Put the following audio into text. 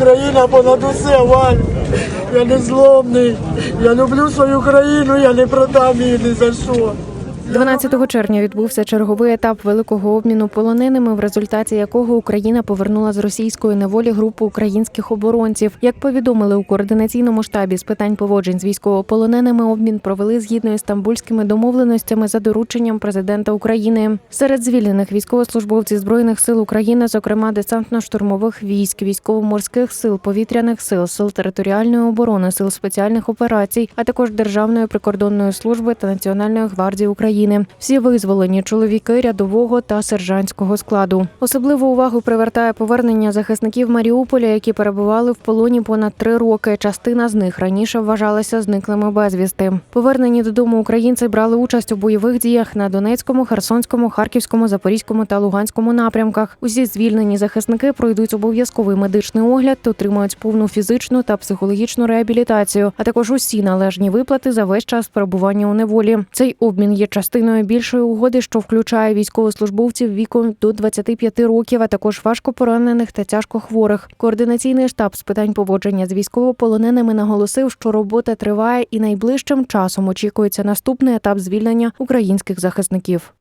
Україна понад усе, Валь. Я не зломний. Я люблю свою країну, я не продам її ні за що. 12 червня відбувся черговий етап великого обміну полоненими, в результаті якого Україна повернула з російської неволі групу українських оборонців. Як повідомили у координаційному штабі з питань поводжень з військовополоненими, обмін провели згідно із стамбульськими домовленостями за дорученням президента України. Серед звільнених військовослужбовців збройних сил України, зокрема десантно-штурмових військ, військово-морських сил, повітряних сил, сил територіальної оборони, сил спеціальних операцій, а також Державної прикордонної служби та Національної гвардії України. Всі визволені чоловіки рядового та сержантського складу. Особливу увагу привертає повернення захисників Маріуполя, які перебували в полоні понад три роки. Частина з них раніше вважалася зниклими безвісти. Повернені додому українці брали участь у бойових діях на Донецькому, Херсонському, Харківському, Запорізькому та Луганському напрямках. Усі звільнені захисники пройдуть обов'язковий медичний огляд, отримають повну фізичну та психологічну реабілітацію, а також усі належні виплати за весь час перебування у неволі. Цей обмін є частиною більшої угоди, що включає військовослужбовців віком до 25 років, а також важко поранених та тяжкохворих. Координаційний штаб з питань поводження з військовополоненими наголосив, що робота триває і найближчим часом очікується наступний етап звільнення українських захисників.